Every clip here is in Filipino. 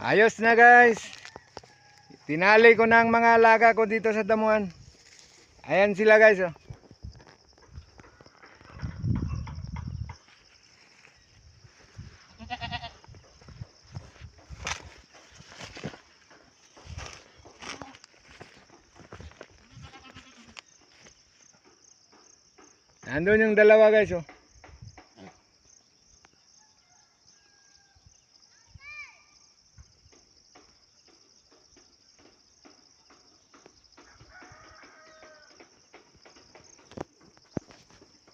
Ayos na guys. Tinali ko na ang mga alaga ko dito sa damuhan. Ayan sila guys. Oh. Nandun yung dalawa guys. Oh.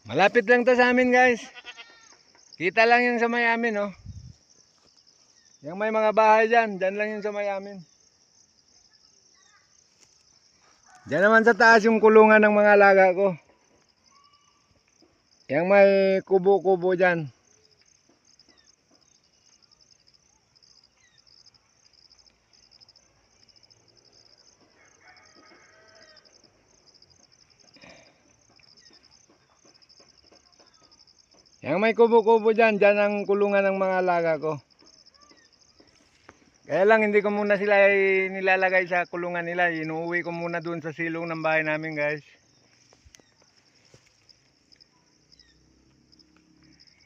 Malapit lang to sa amin guys. Kita lang yung sa may amin oh. Yung may mga bahay dyan, dyan lang yung sa may amin. Dyan naman sa taas yung kulungan ng mga alaga ko. Yung may kubo-kubo dyan. Yung may kubo-kubo dyan, dyan ang kulungan ng mga alaga ko. Kaya lang hindi ko muna sila nilalagay sa kulungan nila. Inuuwi ko muna dun sa silong ng bahay namin guys.